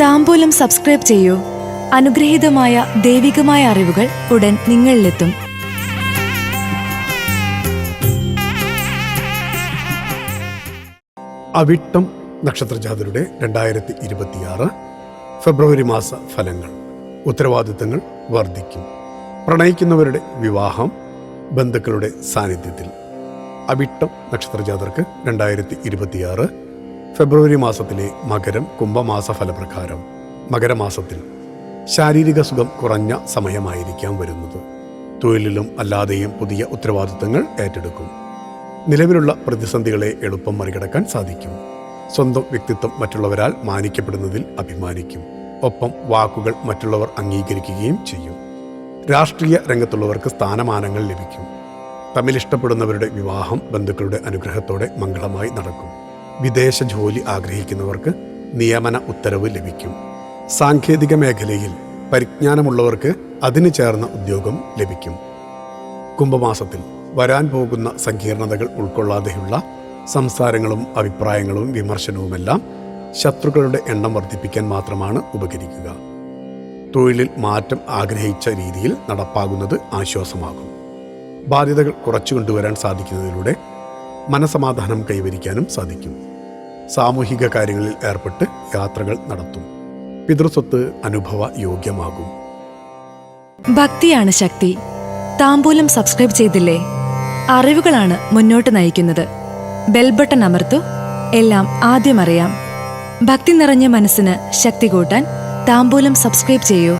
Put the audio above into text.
താമ്പൂലം subscribe ചെയ്യൂ. അനുഗ്രഹീതമായ ദൈവികമായ അറിവുകൾ ഉടൻ നിങ്ങളിലെത്തും. അവിട്ടം നക്ഷത്രജാതരുടെ രണ്ടായിരത്തി ഇരുപത്തിയാറ് ഫെബ്രുവരി മാസ ഫലങ്ങൾ. ഉത്തരവാദിത്തങ്ങൾ വർദ്ധിക്കും. പ്രണയിക്കുന്നവരുടെ വിവാഹം ബന്ധുക്കളുടെ സാന്നിധ്യത്തിൽ. അവിട്ടം നക്ഷത്രജാതർക്ക് രണ്ടായിരത്തി ഇരുപത്തിയാറ് ഫെബ്രുവരി മാസത്തിലെ മകരം കുംഭമാസ ഫലപ്രകാരം മകരമാസത്തിൽ ശാരീരിക സുഖം കുറഞ്ഞ സമയമായിരിക്കാം വരുന്നത്. തൊഴിലിലും അല്ലാതെയും പുതിയ ഉത്തരവാദിത്തങ്ങൾ ഏറ്റെടുക്കും. നിലവിലുള്ള പ്രതിസന്ധികളെ എളുപ്പം മറികടക്കാൻ സാധിക്കും. സ്വന്തം വ്യക്തിത്വം മറ്റുള്ളവരാൽ മാനിക്കപ്പെടുന്നതിൽ അഭിമാനിക്കും. ഒപ്പം വാക്കുകൾ മറ്റുള്ളവർ അംഗീകരിക്കുകയും ചെയ്യും. രാഷ്ട്രീയ രംഗത്തുള്ളവർക്ക് സ്ഥാനമാനങ്ങൾ ലഭിക്കും. തമ്മിൽ ഇഷ്ടപ്പെടുന്നവരുടെ വിവാഹം ബന്ധുക്കളുടെ അനുഗ്രഹത്തോടെ മംഗളമായി നടക്കും. വിദേശ ജോലി ആഗ്രഹിക്കുന്നവർക്ക് നിയമന ഉത്തരവ് ലഭിക്കും. സാങ്കേതിക മേഖലയിൽ പരിജ്ഞാനമുള്ളവർക്ക് അതിന് ചേർന്ന ഉദ്യോഗം ലഭിക്കും. കുംഭമാസത്തിൽ വരാൻ പോകുന്ന സങ്കീർണതകൾ ഉൾക്കൊള്ളാതെയുള്ള സംസാരങ്ങളും അഭിപ്രായങ്ങളും വിമർശനവുമെല്ലാം ശത്രുക്കളുടെ എണ്ണം വർദ്ധിപ്പിക്കാൻ മാത്രമാണ് ഉപകരിക്കുക. തൊഴിലിൽ മാറ്റം ആഗ്രഹിച്ച രീതിയിൽ നടപ്പാകുന്നത് ആശ്വാസമാകും. ബാധ്യതകൾ കുറച്ചു കൊണ്ടുവരാൻ സാധിക്കുന്നതിലൂടെ മനസമാധാനം കൈവരിക്കാനും സാധിക്കും. സാമൂഹിക കാര്യങ്ങളിൽ ഏർപ്പെട്ട് യാത്രകൾ നടത്തും. പിതൃസ്വത്ത് അനുഭവ യോഗ്യമാകും. ഭക്തിയാണ് ശക്തി. താമ്പൂലം സബ്സ്ക്രൈബ് ചെയ്തില്ലേ? അറിവുകളാണ് മുന്നോട്ട് നയിക്കുന്നത്. ബെൽബട്ടൺ അമർത്തു. എല്ലാം ആദ്യം അറിയാം. ഭക്തി നിറഞ്ഞ മനസ്സിന് ശക്തി കൂട്ടാൻ താമ്പൂലം സബ്സ്ക്രൈബ് ചെയ്യൂ.